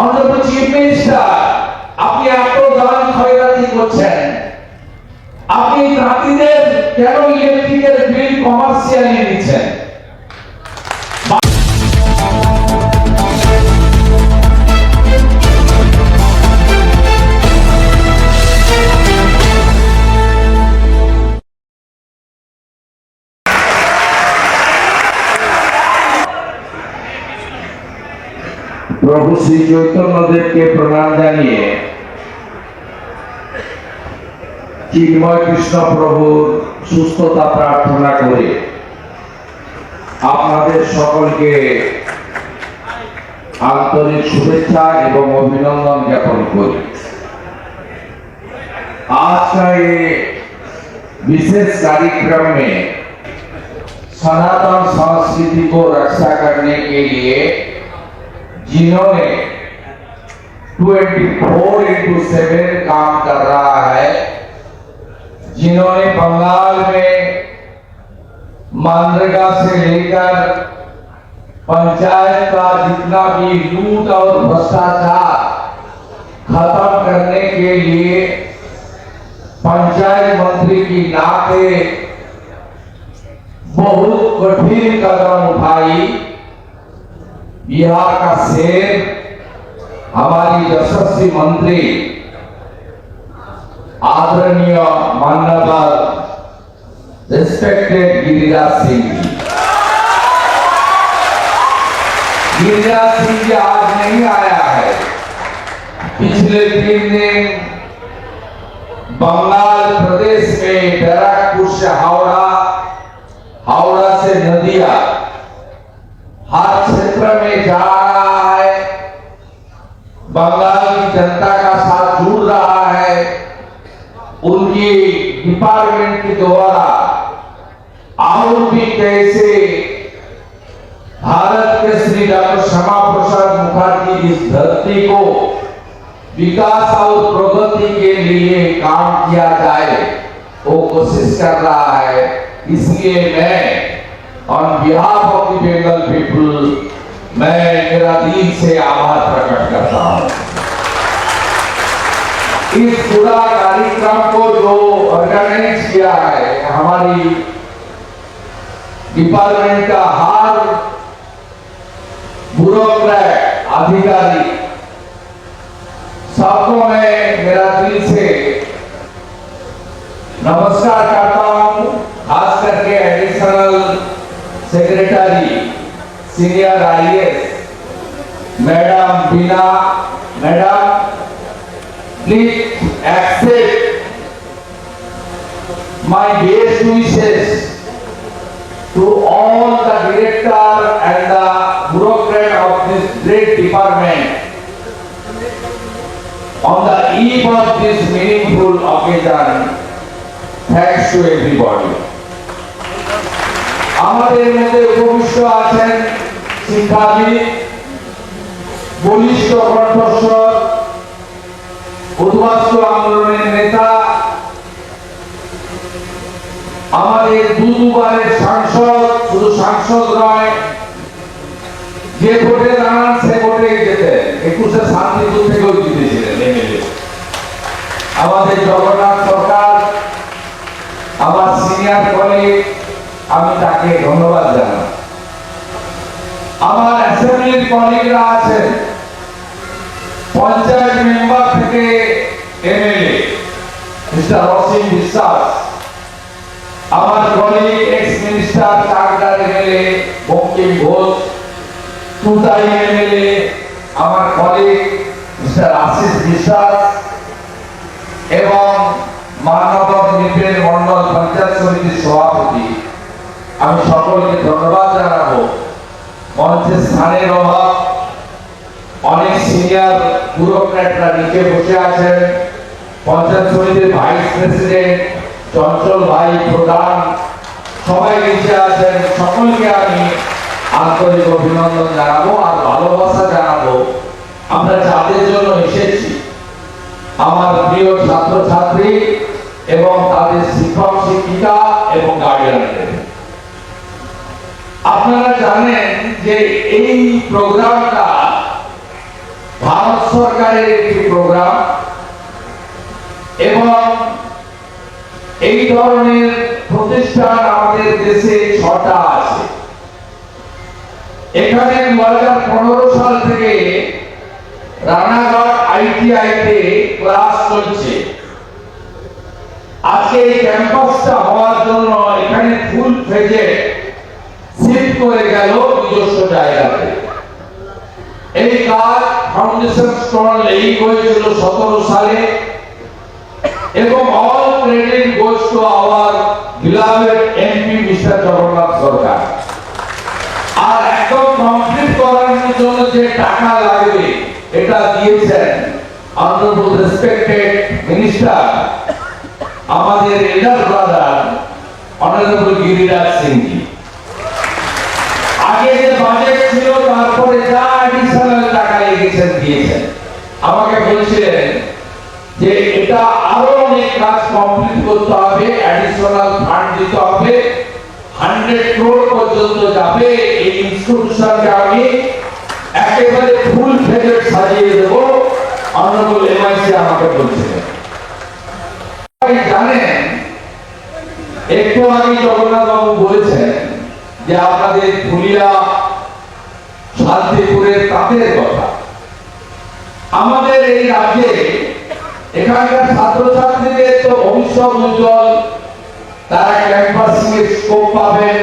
Honourable chief minister, আপনি এত দান খয়রাতি করছেন। আপনি তাঁতিদের কেন ইলেকট্রিকের বিল কমার্শিয়ালি নিচ্ছেন? শ্রী চৈতন্য দেবকে প্রণাম জানিয়ে চিন্ময় কৃষ্ণ প্রভুর সুস্থতা প্রার্থনা করে আপনাদের সকলকে আন্তরিক শুভেচ্ছা এবং অভিনন্দন জ্ঞাপন করি आज का ये विशेष कार्यक्रम में सनातन संस्कृति को रक्षा करने के लिए जिन्होंने 24 इंटू सेवन काम कर रहा है, जिन्होंने बंगाल में मनरेगा से लेकर पंचायत का जितना भी लूट और भ्रष्टाचार खत्म करने के लिए पंचायत मंत्री की नाते बहुत कठिन कदम उठाई। बिहार का शेर, हमारी यशस्वी मंत्री, आदरणीय मान्यवर रिस्पेक्टेड गिरिराज सिंह गिरिराज सिंह जी आज नहीं आया है। पिछले तीन दिन बंगाल प्रदेश में बैरकपुर से हावड़ा हावड़ा से नदिया जा रहा है बंगाल की जनता का साथ जुड़ रहा है। उनकी डिपार्टमेंट के द्वारा और भी कैसे भारत के श्री डॉक्टर श्यामा प्रसाद मुखर्जी इस धरती को विकास और प्रगति के लिए काम किया जाए, वो कोशिश कर रहा है। इसलिए मैं on behalf of the Bengal people मैं मेरा दिल से आभार प्रकट करता हूँ। इस पूरा कार्यक्रम को जो ऑर्गेनाइज किया है, हमारी डिपार्टमेंट का हर ब्यूरोक्रेट अधिकारी, सबको मैं मेरा दिल से नमस्कार करता हूँ, खास करके additional Senior IAS madam Beena madam please accept my best wishes to all the director and the bureaucrat of this great department on the eve of this meaningful occasion, thanks to everybody. আমাদের মধ্যে উপবিষ্ট আছেন বলিষ্ঠ কণ্ঠস্বর আন্দোলনের নেতা আমাদের দু দুবারের সাংসদ শুধু সাংসদ নয় যে ভোটে দাঁড়ান সে ভোটে যেতেন একুশে শান্তিপুর থেকেও জিতেছিলেন এমএলএ আমাদের জগন্নাথ সরকার আমার সিনিয়র কলিগ আমি তাকে ধন্যবাদ জানাই আমার অ্যাসেম্বলির কলিগরা আছেন পঞ্চায়েত মেম্বার থেকে এমএলএ, মিস্টার অসীম বিশ্বাস। আমার কলিগ এক্স মিনিস্টার চাকদার এমএলএ বঙ্কিম ঘোষ। তুতাই এমএলএ, আমার কলিগ মিস্টার আশিস বিশ্বাস। এবং মানব নিপেন মন্ডল পঞ্চায়েত সমিতির সভাপতি। আমি সকলকে ধন্যবাদ জানাব। মঞ্চে স্থানের অভাব, অনেক সিনিয়র ব্যুরোক্র্যাটরা নিচে বসে আছেন। পঞ্চায়েত সমিতির ভাইস প্রেসিডেন্ট চঞ্চল ভাই প্রধান, সবাই নিচে আছেন। সকলকে আমি আন্তরিক অভিনন্দন জানাব আর ভালোবাসা জানাব। আমরা যাদের জন্য এসেছি, আমার প্রিয় ছাত্র ছাত্রী এবং তাদের শিক্ষক, শিক্ষিকা এবং গার্ডিয়ানদের আপনারা জানেন যে এই প্রোগ্রামটা ভারত সরকারের একটি প্রোগ্রাম এবং এই ধরনের প্রতিষ্ঠান আমাদের দেশে ছটা আছে। এখানে দু হাজার পনেরো সাল থেকে রানাঘাট আইটিআই তে ক্লাস চলছে। আজকে এই ক্যাম্পাসটা হওয়ার জন্য এখানে ফুল ফেজে শিফট করে গেল। নিজস্ব জায়গাতে। এই কাজ ফাউন্ডেশন স্টোন লেই হয়েছিল সতেরো সালে। এবং all credit goes to our beloved MP mister Jagannath Sarkar. আর একদম কমপ্লিট করার জন্য যে টাকা লাগবে, এটা দিয়েছেন অনারেবল রেসপেক্টেড মিনিস্টার আমাদের elder brother honourable Giriraj Singh ji আগে যে বাজেট ছিল, তারপরে যা অ্যাডিশনাল টাকা লেগেছেন দিয়েছেন আমাকে বলছিলেন যে, এটা আরও অনেক কাজ কমপ্লিট করতে হবে অ্যাডিশনাল ফান্ড দিতে হবে। হান্ড্রেড ক্রোড পর্যন্ত যাবে, এই ইনস্টিটিউশনকে আমি একেবারে ফুল ফেজেড সাজিয়ে দেব। অনারেবল এমআইসি আমাকে বলছিলেন। জানেন, একটু আগে জগন্নাথ বাবু বলেছেন যে আপনাদের ফুলিয়া শান্তিপুরের তাঁতের কথা। আমাদের এই রাজ্যে এখানকার ছাত্রছাত্রীদের তো ভবিষ্যৎ উজ্জ্বল, তারা ক্যাম্পাসিং এর স্কোপ পাবেন,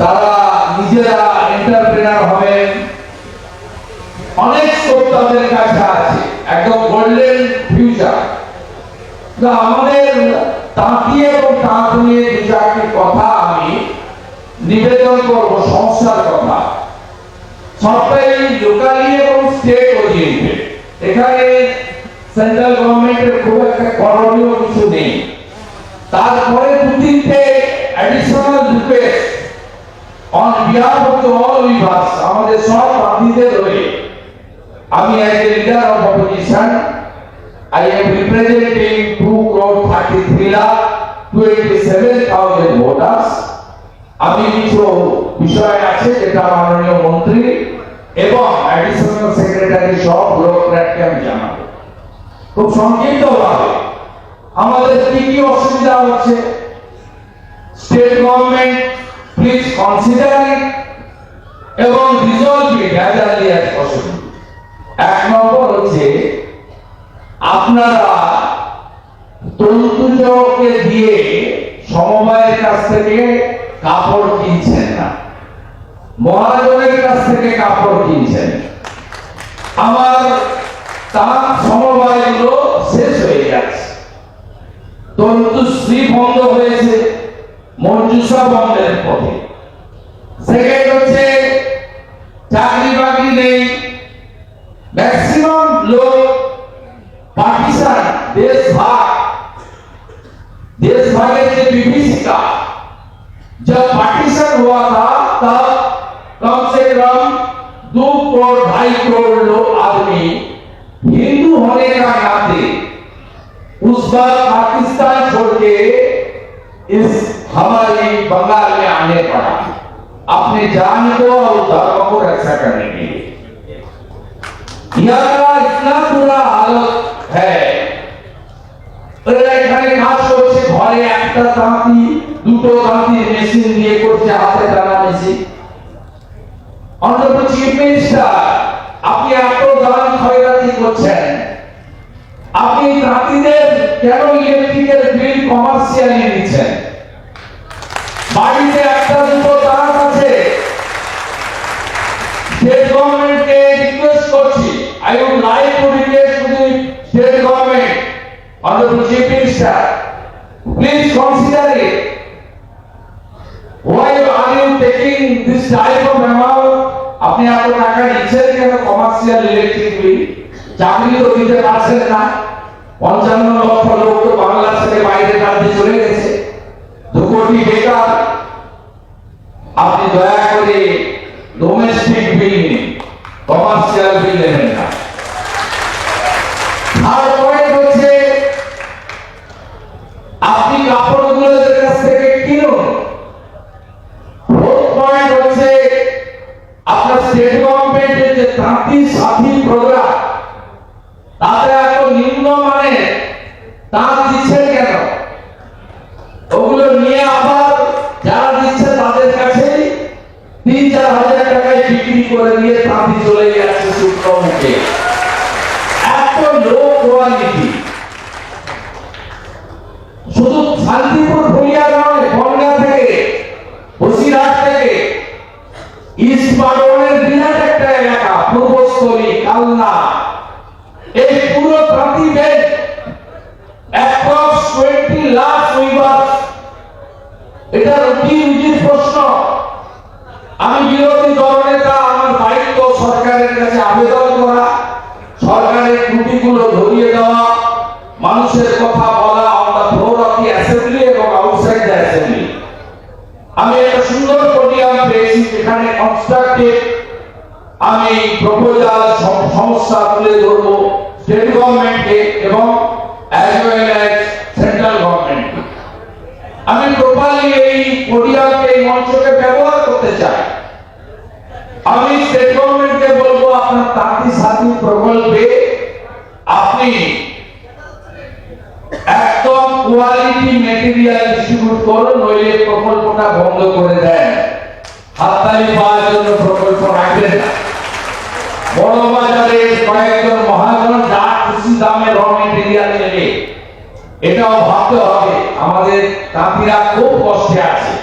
তারা নিজেরা এন্টারপ্রেনার হবেন। অনেক স্কোপ তাদের কাছে আছে, একদম গোল্ডেন ফিউচার আমাদের তাঁতি এবং তাঁত নিয়ে দু চারটি কথা আমি নিবেদন করব সমস্যার কথা। সবটাই লোকালি এবং স্টেট ওরিয়েন্টেড এখানে সেন্ট্রাল গভর্নমেন্টের খুব একটা করণীয় কিছু নেই। তারপরে দু তিনটে additional request on behalf of the all weavers আমাদের সব প্রার্থীদের হয়ে। আমি as a leader of opposition I am representing 2 crore 33 lakh 27,000 voters. আমি কিছু বিষয় আছে যেটা মাননীয় মন্ত্রী এবং অ্যাডিশনাল সেক্রেটারি সব ব্যুরোক্র্যাটকে আমি জানাব। খুব সংক্ষিপ্ত ভাবে আমাদের কি কি অসুবিধা হচ্ছে? স্টেট গভর্নমেন্ট প্লিজ কনসিডার এবং resolve it as early as possible এক নম্বর হচ্ছে, আপনারা তন্তুজকে দিয়ে সমবায়ের কাছ থেকে কাপড় কিনছেন না। মহাজনের কাছ থেকে কাপড় কিনছেন। আমার তার সমবায়গুলো শেষ হয়ে গেছে। তন্তুশ্রী বন্ধ হয়েছে, মঞ্জুষা বন্ধের পথে। সেকেন্ড হচ্ছে, চাকরি বাকরি নেই। ম্যাক্সিমাম লোক পাকিস্তান, দেশ ভাগ। দেশ ভাগের যে বিভীষিকা जब पार्टीशन हुआ था, तब कम से कम दो करोड़, ढाई करोड़ लोग आदमी हिंदू होने का नाते उस बार पाकिस्तान छोड़ के इस हमारे बंगाल में आने पड़ा। अपने जान को और धर्म को रक्षा करने के लिए। यह इतना बुरा हालत है ওরা এখানে কাজ করছে, ঘরে একটা তাঁতি, দুটো তাঁতি মেশিন দিয়ে করছে, হাতে টানা মেশিন। অন্তত চিফ মিনিস্টার, আপনি এত দাম খয়রাতি করছেন। আপনি তাঁতিদের কেন ইলেকট্রিকের বিল কমার্শিয়ালি নিচ্ছেন বাড়িতে একটা দুটো তাঁত আছে। স্টেট গভর্নমেন্টকে রিকোয়েস্ট করছি I would like to request to the state government honourable chief minister please consider it why are you taking this type of amount? আপনি এত টাকা নিচ্ছেন কেন? কমার্শিয়াল ইলেকট্রিক বিল চাকরি তো দিতে পারছেন না। পঞ্চান্ন লক্ষ লোক তো বাংলাদেশ থেকে বাইরে রাজ্যে চলে গেছে। দু কোটি বেকার। আপনি দয়া করে ডোমেস্টিক বিল নিন। কমার্শিয়াল বিল নেবেন না। স্টেট গভর্নমেন্টের যে সাথী প্রোগ্রাম তাতে এত নিম্ন মানে তাঁত দিচ্ছে কেন? ওগুলো নিয়ে আবার যারা দিচ্ছে তাদের কাছে তিন চার হাজার টাকায় বিক্রি করে দিয়ে তাঁতি চলে গেছে শুক্র মুখে এত লো কোয়ালিটি শুধু শান্তিপুর ভুলিয়া ইস্ট বারোয়ানের বিরাট একটা এলাকা, পূর্বস্থলী, কালনা। এই পুরো বেল্ট অ্যাপ্রক্স লাখ উইভার এটা রুটি রুজির প্রশ্ন? আমি বিরোধী দলনেতা, আমার দায়িত্ব সরকারের কাছে আবেদন করা সরকারের ত্রুটিগুলো ধরিয়ে দেওয়া মানুষের কথা বলা on the floor of the assembly এবং আউটসাইড দ্য অ্যাসেম্বলি আমি একটা সুন্দর পোডিয়াম পেয়েছি যেখানে কনস্ট্রাকটিভ আমি প্রপোজাল সমস্যা তুলে ধরবো স্টেট গভর্নমেন্টকে এবং অ্যাজ সেন্ট্রাল গভর্নমেন্ট আমি প্রপারলি এই পোডিয়ামকে এই মঞ্চকে ব্যবহার করতে চাই। আমি স্টেট গভর্নমেন্টকে বলব, আপনার তাঁতি সাথী প্রকল্পে আপনি একদম কোয়ালিটি মেটেরিয়াল ডিস্ট্রিবিউট করুন, নইলে প্রকল্পটা বন্ধ করে দেন। হাততালি পাওয়ার জন্য প্রকল্প রাখবেন না। কয়েকজন মহাজন যা খুশি দামে র মেটেরিয়াল নেবে এটাও ভাবতে হবে আমাদের তাঁতিরা খুব কষ্টে আছে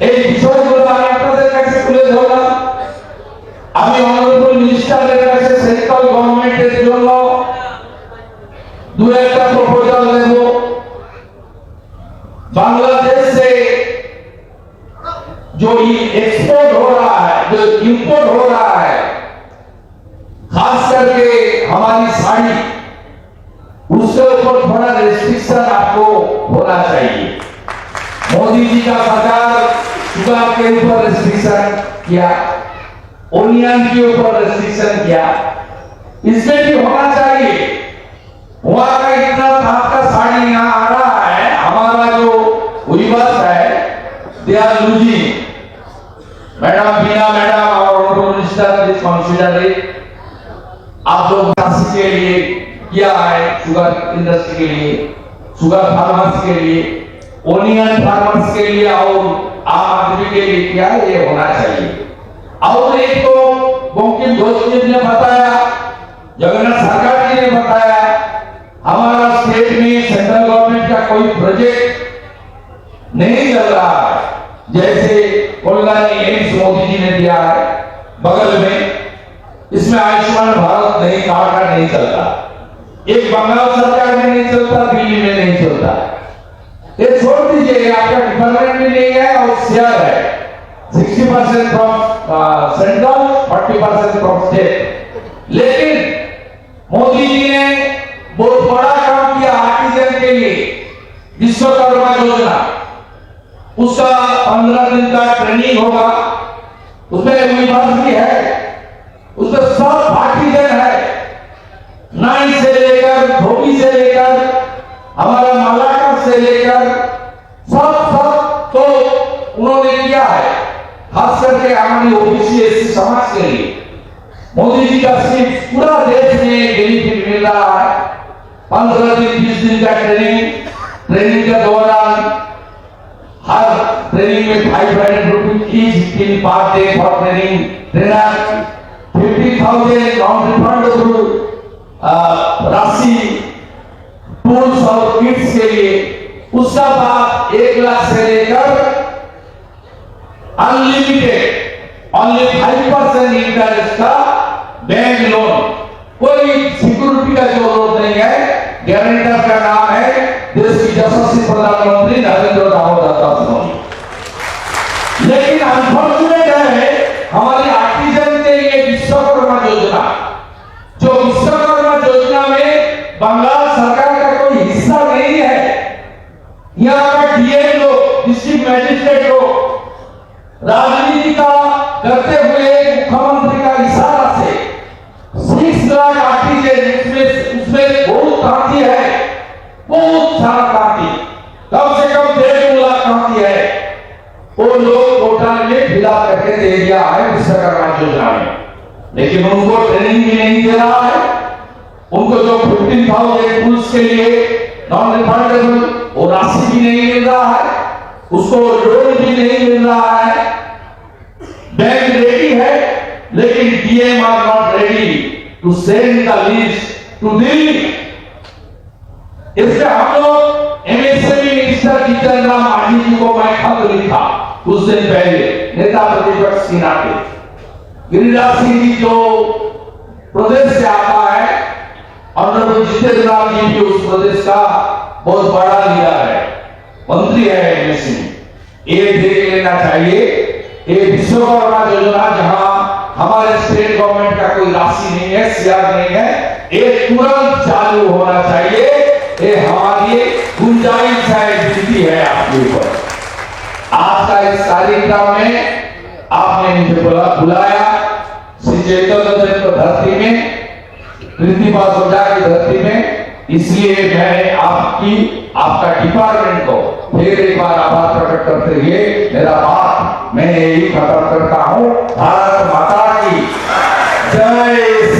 এই বিষয়গুলো আমি আপনাদের কাছে তুলে ধরলাম আমি অনারেবল মিনিস্টারের কাছে সেন্ট্রাল গভর্নমেন্টের জন্য दो एक का प्रपोजल देव बांग्लादेश से जो एक्सपोर्ट हो रहा है जो इंपोर्ट हो रहा है खास करके हमारी साड़ी उसके ऊपर थोड़ा रेस्ट्रिक्शन आपको होना चाहिए। मोदी जी का सरकार शुगर के ऊपर रेस्ट्रिक्शन किया, ओनियन के ऊपर रेस्ट्रिक्शन किया। इसमें भी होना चाहिए। वहाँ का इतना ताप का साड़ी यहाँ आ रहा है, हमारा जो विवास है they are madam Bina madam और मिनिस्टर कंसीडर इट आप लोग काशी के लिए किया है शुगर इंडस्ट्री के लिए शुगर फार्मर्स के लिए ओनियन फार्मर्स के लिए और आम आदमी के लिए क्या ये होना चाहिए। और एक तो बंकिम घोष जी ने बताया, जगन्नाथ सरकार जी ने बताया, हमारा स्टेट में सेंट्रल गवर्नमेंट का कोई प्रोजेक्ट नहीं चल रहा है। जैसे कोलकाता एम्स मोदी जी ने दिया है, बगल में इसमें आयुष्मान भारत नहीं कार्ड का नहीं चलता। एक बंगाल सरकार में नहीं चलता, दिल्ली में नहीं चलता। ये छोड़ दीजिए आपका डिपार्टमेंट भी नहीं है और शेयर है। Sixty percent from central forty percent from state लेकिन मोदी जी ने बहुत बड़ा काम किया आर्टिजन के लिए, विश्वकर्मा योजना। उसका पंद्रह दिन का ट्रेनिंग होगा। उसमें यूनिवर्सिटी है। उसमें सब आर्टिजन है। नाई से लेकर, धोबी से लेकर, हमारा मालाकर से लेकर, सब सब तो उन्होंने किया है। खास करके हमारी ओबीसी समाज के लिए। मोदी जी का सिर्फ़ पूरा देश में बेनिफिट मिल रहा है। पंद्रह दिन बीस दिन का ट्रेनिंग ट्रेनिंग के दौरान हर ट्रेनिंग में five hundred rupees per day for training trainer fifty thousand non refund राशि टूल्स और किट्स के लिए। उसका बाद एक लाख से लेकर unlimited only five percent interest का बैंक लोन कोई सिक्योरिटी का ज़रूरत नहीं है गारंटर का नाम है, देश की यशस्वी प्रधानमंत्री नरेंद्र दामोदर। यहाँ का डीएम लोग डिस्ट्रिक्ट मैजिस्ट्रेट लोग राजनीति का करते हुए मुख्यमंत्री का इशारा से सिक्स लाख आर्टिजन उसमें उसमें बहुत काफ़ी है, बहुत सारा काफ़ी कम से कम डेढ़ लाख काफ़ी है। वो लोग कोटा में फिला करके दे दिया है विश्वकर्मा योजना में। लेकिन उनको ट्रेनिंग भी नहीं दे रहा है। उनको जो फिफ्टीन थाउज़ेंड पुलिस के लिए नॉन रिफंडेबल वो राशि भी नहीं मिल रहा है, उसको लोन भी नहीं मिल रहा है। बैंक रेडी है, लेकिन DM are not ready to send the list to Delhi इसलिए हम लोग एमएसएमई मिनिस्टर जितेंद्र राम मांझी जी को मैं खत लिखा कुछ दिन पहले, नेता प्रतिपक्ष के। नाते गिरिराज सिंह जी जो प्रदेश से आता है ऑनरेबल जितेंद्र राम जी भी उस प्रदेश का बहुत बड़ा लीडर है। मंत्री है एमएसएमई ये देख लेना चाहिए। ये विश्वकर्मा योजना जहाँ हमारे स्टेट गवर्नमेंट का कोई राशि नहीं है सीआर नहीं है। ये तुरंत चालू होना चाहिए। ये हमारी गुंजाइश है विनती है आपके ऊपर। आज का इस कार्यक्रम में आपने मुझे बुला, बुलाया। श्री चैतन्य धरती में कृतिमा सोजा की धरती में। इसलिए मैं आपकी, आपका डिपार्टमेंट को फिर एक बार आभार प्रकट करते हुए मेरा बात मैं यही खत्म करता हूँ, भारत माता की जय